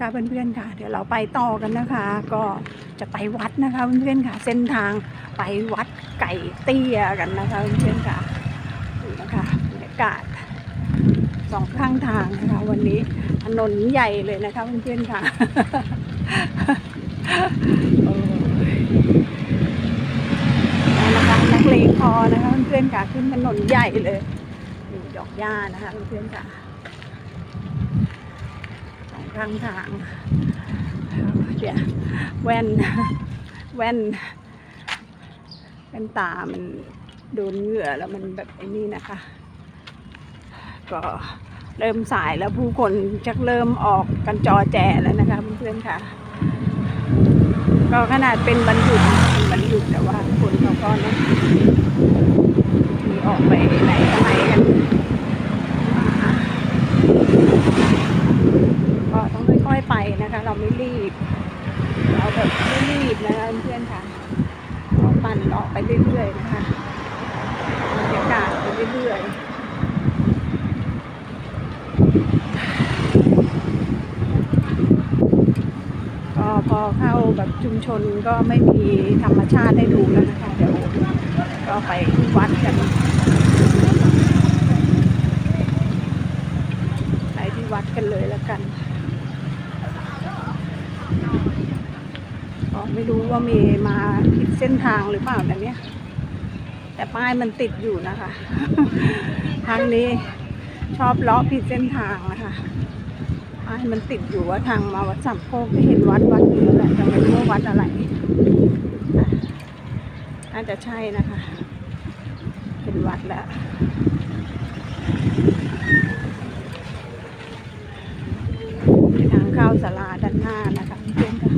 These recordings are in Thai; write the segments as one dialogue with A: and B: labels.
A: ค่ะเพื่อนๆค่ะ เดี๋ยวเราไปต่อกันนะคะ ก็จะไปวัดนะคะเพื่อนๆค่ะ เส้นทางไปวัดไก่เตี้ยกันนะคะเพื่อนๆค่ะดูนะคะบรรยากาศสองข้างทางนะคะ วันนี้ถนนใหญ่เลยนะคะเพื่อนๆค่ะนี่นะคะนักเลงพอนะคะเพื่อนๆค่ะขึ้นถนนใหญ่เลยมีดอกหญ้านะคะเพื่อนๆค่ะ ข้างทาง เดี๋ยวแว่น แว่นแว่นตา มันโดนเหงื่อแล้วมันแบบไอ้นี่นะคะ ก็เริ่มสายแล้วผู้คนจะเริ่มออกกันจอแจแล้วนะคะเพื่อนๆค่ะ ก็ขนาดเป็นวันหยุดเป็นวันหยุดแต่ว่าคนเขาก็นะมีออกไปไหนต่อไหนกันก็ต้อง ค่อยๆไปนะคะ เราไม่รีบ เราแบบไม่รีบนะคะเพื่อนๆค่ะเราปั่นออกไปเรื่อยๆนะคะบรรยากาศไปเรื่อยๆก็พอเข้าแบบชุมชนก็ไม่มีธรรมชาติให้ดูแล้วนะคะ เดี๋ยวก็ไปที่วัดกันไปที่วัดกันเลยแล้วกัน ก็ ไม่รู้ว่ามีมาผิดเส้นทางหรือเปล่านะเนี่ยแต่ป้ายมันติดอยู่นะคะทางนี้ชอบเลาะผิดเส้นทางนะคะป้ายมันติดอยู่ว่าทางมาวัดสัมโพกที่เห็นวัดวัดนี้แหละแต่ไม่รู้ว่าวัดอะไรอะน่าจะใช่นะคะเป็นวัดแล้วทางเข้าศาลาด้านหน้านะคะเพื่อนค่ะ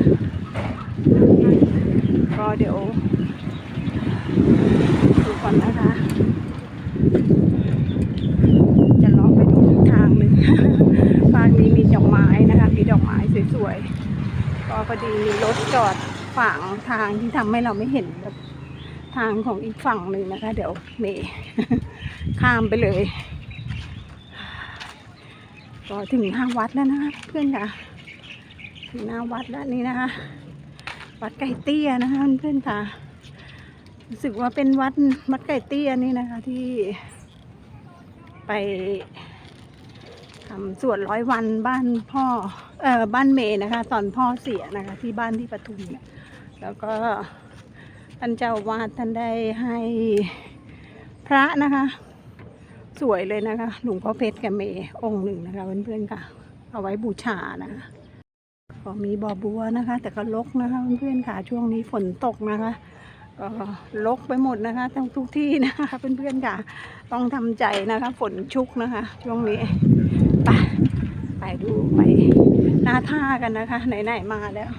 A: ก็ เดี๋ยวดูก่อนนะคะ จะลาะไปดูทางหนึ่งฟางนี้มีดอกไม้นะคะ มีดอกไม้สวยๆ ก็พอดีมีรถจอดฝางทางที่ทำให้เราไม่เห็นแบบทางของอีกฝั่งหนึ่งนะคะ เดี๋ยวเมย์ข้ามไปเลย ก็ถึงหน้าวัดแล้วนะคะเพื่อนค่ะ ถึงหน้าวัดแล้วนี่นะคะ วัดไก่เตี้ยนะคะเพื่อนค่ะรู้สึกว่าเป็นวัดวัดไก่เตี้ยนี่นะคะที่ไปทำสวดร้อยวันบ้านพ่อเอ่อบ้านเมย์นะคะ ตอนพ่อเสียนะคะ ที่บ้านที่ปทุมเนี่ยแล้วก็ท่านเจ้าอาวาดท่านได้ให้พระนะคะ สวยเลยนะคะ หลวงพ่อเพชรกับเมย์องค์หนึ่งนะคะเพื่อนๆค่ะ เอาไว้บูชานะคะ ก็มีบ่อบัวนะคะ แต่ก็ลกนะคะเพื่อนๆค่ะช่วงนี้ฝนตกนะคะก็ลกไปหมดนะคะทั้งทุกที่นะคะเพื่อนๆค่ะ ต้องทำใจนะคะ ฝนชุกนะคะ ช่วงนี้ไปไปดูไปหน้าท่ากันนะคะ ไหนๆมาแล้ว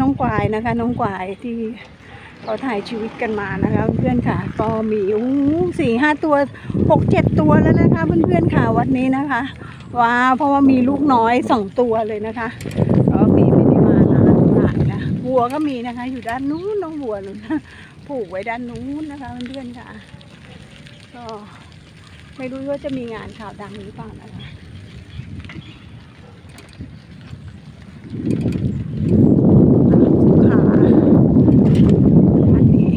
A: น้องกวายนะคะ น้องกวายที่ เขาถ่ายชีวิตกันมานะคะเพื่อนค่ะ ก็มีอู้สี่ห้าตัวหกเจ็ดตัวแล้วนะคะเพื่อนๆค่ะวันนี้นะคะว้าเพราะว่ามีลูกน้อยสองตัวเลยนะคะก็มีไม่ได้มานานหลายนะวัวก็มีนะคะ อยู่ด้านนู้นน้องวัวนู้นผูกไว้ด้านนู้นนะคะเพื่อนๆค่ะก็ไม่รู้ว่าจะมีงานข่าวดังหรือเปล่านะคะอันนี้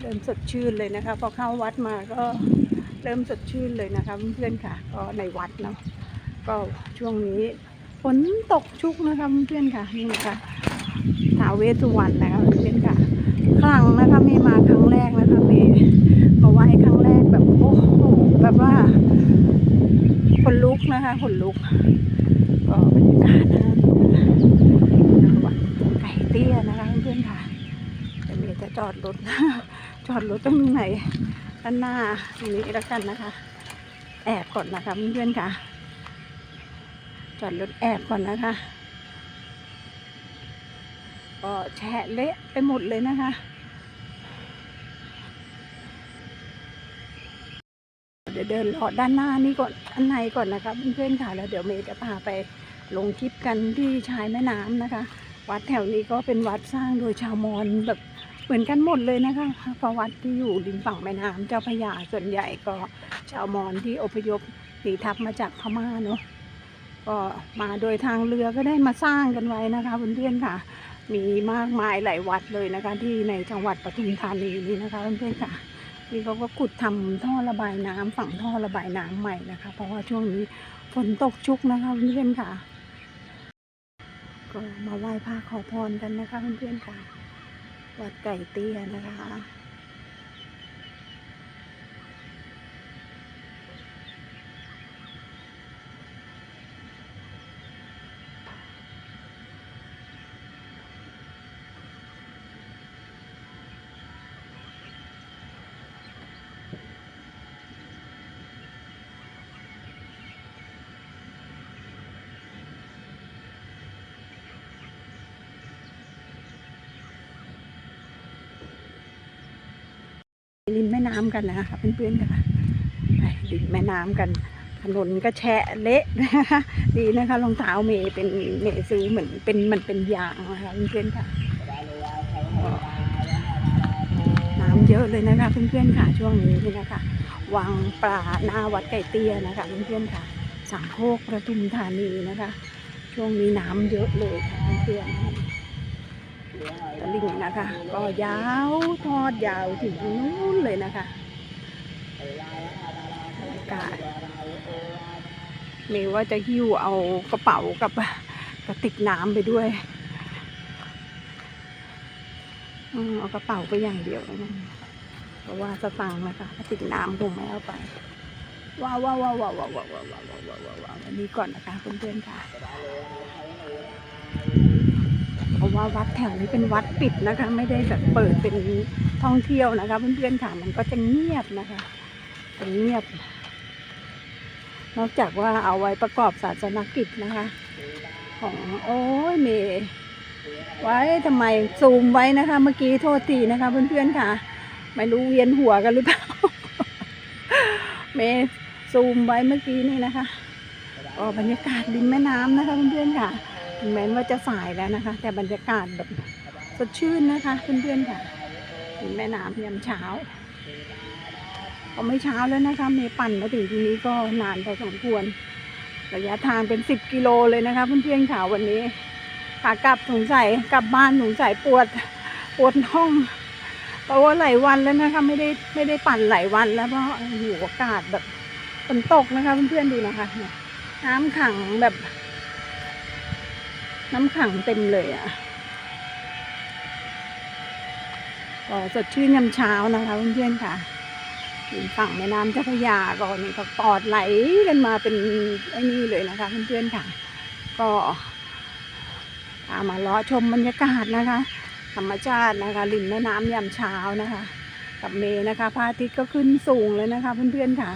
A: เริ่มสด ชื่นเลยนะคะ พอเข้าวัดมาก็เริ่มสดชื่นเลยนะคะเพื่อนค่ะ ก็ในวัดเนาะก็ช่วงนี้ฝนตกชุกนะคะเพื่อนค่ะนี่นะคะทาวเวสุวรรณนะคะเพื่อนค่ะครั้งนะคะมีมาครั้งแรกนะคะมีมาไหว้ครั้งแรกแบบโอ้โหแบบว่าขนลุกนะคะขนลุก ก็บรรยากาศนะคะวัดไก่เตี้ยนะคะเพื่อนค่ะจะมีจะจอดรถ จอดรถตรงไหนด้านหน้าตรงนี้แล้วกันนะคะ แอบก่อนนะคะเพื่อนๆค่ะ จอดรถแอบก่อนนะคะ ก็แฉะเละไปหมดเลยนะคะเดี๋ยวเดินเลาะด้านหน้านี่ก่อนอันในก่อนนะคะเพื่อนๆค่ะแล้วเดี๋ยวเมย์จะพาไปลงคลิปกันที่ชายแม่น้ำนะคะ วัดแถวนี้ก็เป็นวัดสร้างโดยชาวมอญแบบ เหมือนกันหมดเลยนะคะเพราะวัดที่อยู่ริมฝั่งแม่น้ำเจ้าพระยาส่วนใหญ่ก็ชาวมอญที่อพยพหนีทัพมาจากพม่าเนาะก็มาโดยทางเรือก็ได้มาสร้างกันไว้นะคะเพื่อนๆค่ะ มีมากมายหลายวัดเลยนะคะ ที่ในจังหวัดปทุมธานีนี้นะคะเพื่อนๆค่ะนี่เขาก็ขุดทำท่อระบายน้ำฝั่งท่อระบายน้ำใหม่นะคะ เพราะว่าช่วงนี้ฝนตกชุกนะคะเพื่อนๆค่ะ ก็มาไหว้พระขอพรกันนะคะเพื่อนๆค่ะ วัดไก่เตี้ยนะคะ น้ำกันนะคะเพื่อนๆค่ะไปริมแม่น้ำกันถนนก็แฉะเละนะคะดีนะคะรองเท้าเมย์เป็นเมย์ซื้อเหมือนเป็นมันเป็นยางนะคะเพื่อนๆค่ะน้ำเยอะเลยนะคะเพื่อนๆค่ะ ช่วงนี้นี่นะคะวังปลาหน้าวัดไก่เตี้ยนะคะเพื่อนๆค่ะสามโคกประทุมธานีนะคะ ช่วงนี้น้ำเยอะเลยค่ะเพื่อนๆ ตลิ่งนะคะ ก็ยาวทอดยาวถึงนู้นเลยนะคะบรรยากาศเมย์ว่าจะหิ้วเอากระเป๋ากับกระติกน้ำไปด้วยอเอากระเป๋าไปอย่างเดียวนะเพราะว่าสตางค์นะคะกระติกน้ำคงไม่เอาไปว้าวว้าวว้าวว้าวว้าวว้าวว้าวว้าวว้าวว้าวว้าวอันนี้ก่อนนะคะเพื่อนๆค่ะเพราะว่าวัดแถวนี้เป็นวัดปิดนะคะ ไม่ได้แบบเปิดเป็นท่องเที่ยวนะคะเพื่อนๆค่ะมันก็จะเงียบนะคะจะเงียบ นอกจากว่าเอาไว้ประกอบศาสนกิจนะคะ ของโอ้ยเมย์ไว้ทำไมซูมไว้นะคะ เมื่อกี้โทษทีนะคะ เพื่อนๆค่ะ ไม่รู้เวียนหัวกันหรือเปล่าเมย์ซูมไว้เมื่อกี้นี่นะคะก็บรรยากาศริมแม่น้ำนะคะเพื่อนๆค่ะ ถึงแม้ว่าจะสายแล้วนะคะ แต่บรรยากาศแบบสดชื่นนะคะเพื่อนๆค่ะถึงแม่น้ำยามเช้าก็ไม่เช้าแล้วนะคะเมย์ปั่นมาถึงที่นี้ก็นานพอสมควร ระยะทางเป็นสิบกิโลเลยนะคะเพื่อนๆค่ะวันนี้ขากลับสงสัยกลับบ้านสงสัยปวดปวดท้องเพราะว่าหลายวันแล้วนะคะ ไม่ได้ไม่ได้ปั่นหลายวันแล้วเพราะอ้โหอากาศแบบฝนตกนะคะเพื่อนๆดูนะคะนี่ยน้ำขังแบบ น้ำขังเต็มเลยอะ่ะก็สดชื่นยามเช้านะคะเพื่อนๆค่ะอยู่ฝั่งแม่น้ำเจ้าพระยาก็นี่ก็ปอดไหลกันมาเป็นไอ้นี่เลยนะคะเพื่อนๆค่ะ ก็พามาล้อชมบรรยากาศนะคะ ธรรมชาตินะคะริมแม่น้ำยามเช้านะคะ กับเมย์นะคะพระอาทิตย์ก็ขึ้นสูงเลยนะคะเพื่อนๆค่ะ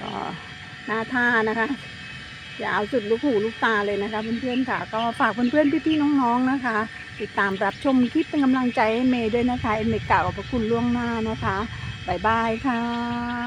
A: ก็หน้าท่านะคะ ยาวสุดลูกหูลูกตาเลยนะคะเพื่อนๆค่ะ ก็ฝากเพื่อนๆพี่ๆน้องๆนะคะ ติดตามรับชมคลิปเป็นกำลังใจให้เมย์ด้วยนะคะเมย์กล่าวขอบพระคุณล่วงหน้านะคะบ๊ายบายค่ะ